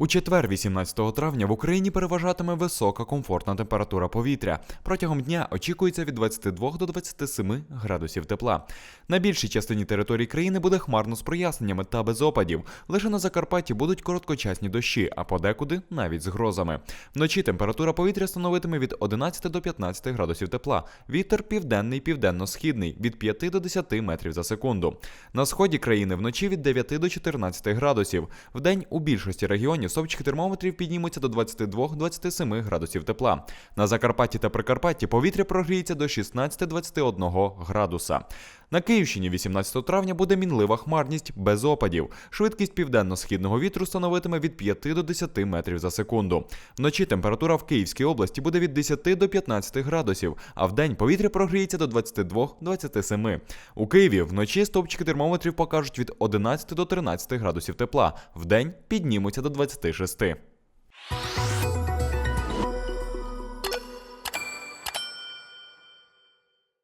У четвер, 18 травня, в Україні переважатиме висока комфортна температура повітря. Протягом дня очікується від 22 до 27 градусів тепла. На більшій частині території країни буде хмарно з проясненнями та без опадів. Лише на Закарпатті будуть короткочасні дощі, а подекуди навіть з грозами. Вночі температура повітря становитиме від 11 до 15 градусів тепла. Вітер південний південно-східний від 5 до 10 метрів за секунду. На сході країни вночі від 9 до 14 градусів. Вдень у більшості регіонів стовпчики термометрів піднімуться до 22-27 градусів тепла. На Закарпатті та Прикарпатті повітря прогріється до 16-21 градуса. На Київщині 18 травня буде мінлива хмарність без опадів. Швидкість південно-східного вітру становитиме від 5 до 10 метрів за секунду. Вночі температура в Київській області буде від 10 до 15 градусів, а вдень повітря прогріється до 22-27. У Києві вночі стовпчики термометрів покажуть від 11 до 13 градусів тепла, вдень піднімуться до 26.